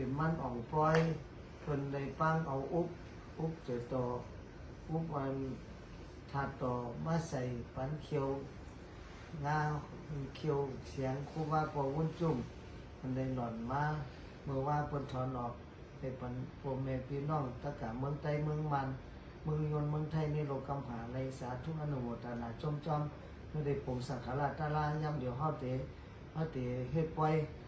เป็นมันอ่องปล่อยเพิ่นปังเอาอุบอุบเจอต่ออุบวันถาดต่อมาใส่ปันเขียวงาเขียวเสียงครูบาปอวุ้นจุ่มมันได้หล่อนมาเมื่อว่าเพิ่นถอนออกไปปันพ่อแม่พี่น้องตะกะเมืองไต้เมืองมันเมืองยนเมืองไทยในโลกกำผาในสาธุอนุโมทนาจอมจอมเมื่อได้ผมสังฆราชตาลาย่ำเดี๋ยวเฮาเตเฮาเตเฮ็ดปล่อยมาสากุจาดิบเฮาเจะปอวุ้นจุ่มติว่าปล่อยมาสากุจาดิบเนี่ยไว้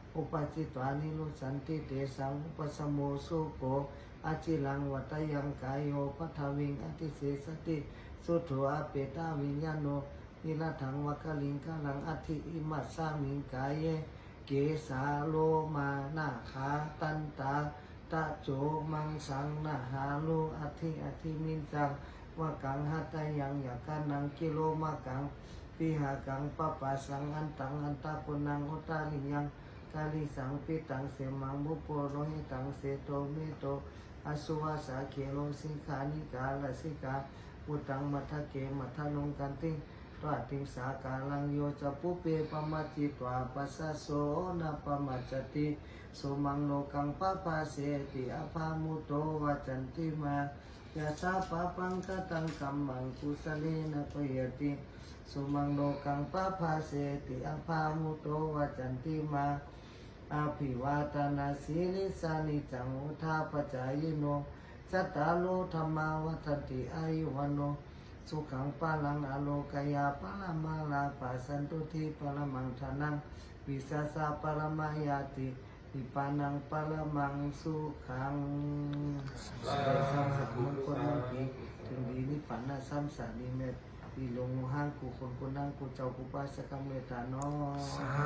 อุปสมโมสุโขทุกขาวัตวยธรรมนิโนอุปจิปานิโรธสันติเตสังอุปสมโมสุโขอนัตตาวัสสังขาราอุปตวยธรรมนิโนอุปจิปานิโรธสันติเตสังอุปสมโมสุโขอาจิลังวัตยังกายโยปัทวิงอติเสสติสุโถอเปตาวิญญาโนนินาถังวัคลิงกลังอธิอิมัสสามิงกายเยเกสาโลมานาขาตันตาตะโจมังสังนาหาโลอธิอธิมินจังวะกังหัตยังยากันนังกิโลมากังปิหากังปะปะสังอันตังอันตาปุนังอุตาลิยัง กาลิสังปิตังเสมังบุปโปโรหิตังเสโตเมโตอสุวาสาเขโลสิกขานิกาลสิกาอุตังมัทเกมัทนงกันติตราติงสากาลังโยจะปุเปปมาจิตวาปัสสะโสนะปมาจติสุมังโลกังปะปะเสติอภามุโตวจันติมายาสาปะปังกตังกัมมังกุสเลนะปยติสุมังโลกังปะปะเสติอภามุโตวจันติมา อาภิวาตนาสีลิสานิจังุทาปจายโนจัตตาโลธรรมาวัฏติอายุวันโนสุขังปาลังอโลกายาปาลมาลาปัสสันตุทิปรมังทานังวิสาสะปรมายาตินิพพานังปรมังสุขังได้สร้างสักมงคลมังคีถึงดีนิพพานะสัมสานิเมตที่ลงห้างกูคนคนนั่งกูเจ้ากูป้าสกกรรมเมตาน้อสาธ